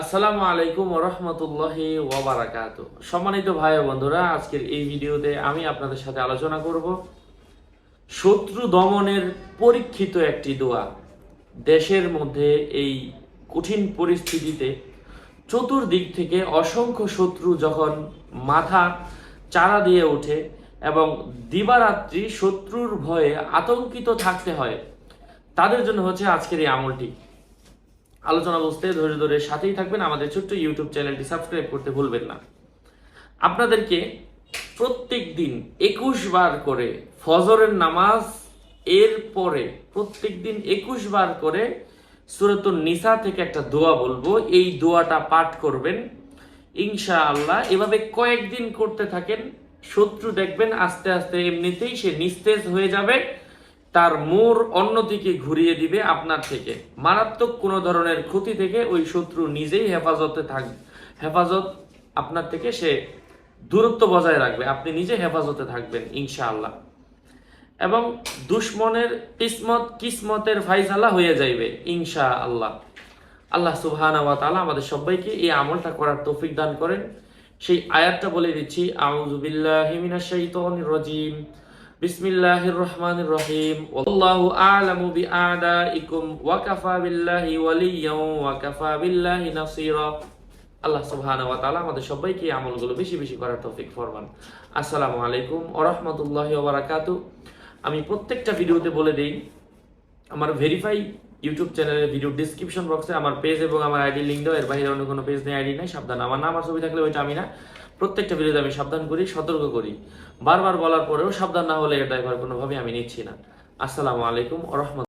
আসসালামু আলাইকুম রহমতুল্লাহ ওয়াবারাকাত সম্মানিত ভাই বন্ধুরা, আজকের এই ভিডিওতে আমি আপনাদের সাথে আলোচনা করব শত্রু দমনের পরীক্ষিত একটি দোয়া। দেশের মধ্যে এই কঠিন পরিস্থিতিতে চতুর্দিক থেকে অসংখ্য শত্রু যখন মাথা চারা দিয়ে ওঠে এবং দিবারাত্রি শত্রুর ভয়ে আতঙ্কিত থাকতে হয়, তাদের জন্য হচ্ছে আজকের এই আমলটি। আলোচনা বুঝতে ধরে ধরে সাথেই থাকবেন। আমাদের ছোট্ট ইউটিউব চ্যানেলটি সাবস্ক্রাইব করতে ভুলবেন না। আপনাদেরকে প্রত্যেক দিন একুশ বার করে ফজরের নামাজ এর পরে প্রত্যেক দিন একুশ বার করে সুরতুল নিসা থেকে একটা দোয়া বলব। এই দোয়াটা পাঠ করবেন। ইনশা আল্লাহ এভাবে কয়েকদিন করতে থাকেন। শত্রু দেখবেন, আস্তে আস্তে এমনিতেই সে নিস্তেজ হয়ে যাবে। তার মোর অন্যদিকে ঘুরিয়ে দিবে আপনার থেকে। মারাত্মক কোনো ধরনের ক্ষতি থেকে ওই শত্রু নিজেই হেফাজতে থাক হেফাজত আপনার থেকে সে দূরত্ব বজায় রাখবে। আপনি নিজে হেফাজতে থাকবেন, ইনশাআল্লাহ। এবং দুশ্মনের কিসমত কিসমতের ফাইসালা হয়ে যাইবে ইনশা আল্লাহ আল্লাহ সুবহান আমাদের সবাইকে এই আমলটা করার তৌফিক দান করেন। সেই আয়াতটা বলে দিচ্ছি, আউযু বিল্লাহি মিনাশ শাইতানির রাজিম। বিসমিল্লাহির রহমানির রহিম ওয়াল্লাহু আ'লামু বিআদাইকুম ওয়া কাফা বিল্লাহি ওয়ালিয়্যান ওয়া কাফা বিল্লাহি নাসীরা আল্লাহ সুবহানাহু ওয়া তাআলা আমাদের সবাইকে আমলগুলো বেশি বেশি করার তৌফিক ফরমান। আসসালামু আলাইকুম ওয়া রাহমাতুল্লাহি ওয়া বারাকাতুহু। আমি প্রত্যেকটা ভিডিওতে বলে দেই, আমার ভেরিফাই ইউটিউব চ্যানেলের ভিডিও ডিসক্রিপশন বক্সে আমার পেজ এবং আমার আইডি লিঙ্ক দেওয়া। এর বাইরে অন্য কোনো পেজ নেই আইডি নেই, সাবধান। আমার নাম আর ছবি থাকলে ওইটা আমি না। প্রত্যেকটা ভিডিওতে আমি সাবধান করি, সতর্ক করি। বারবার বলার পরেও সাবধান না হলে এটা এবার কোনোভাবে আমি নিচ্ছি না। আসসালামু আলাইকুম রহমত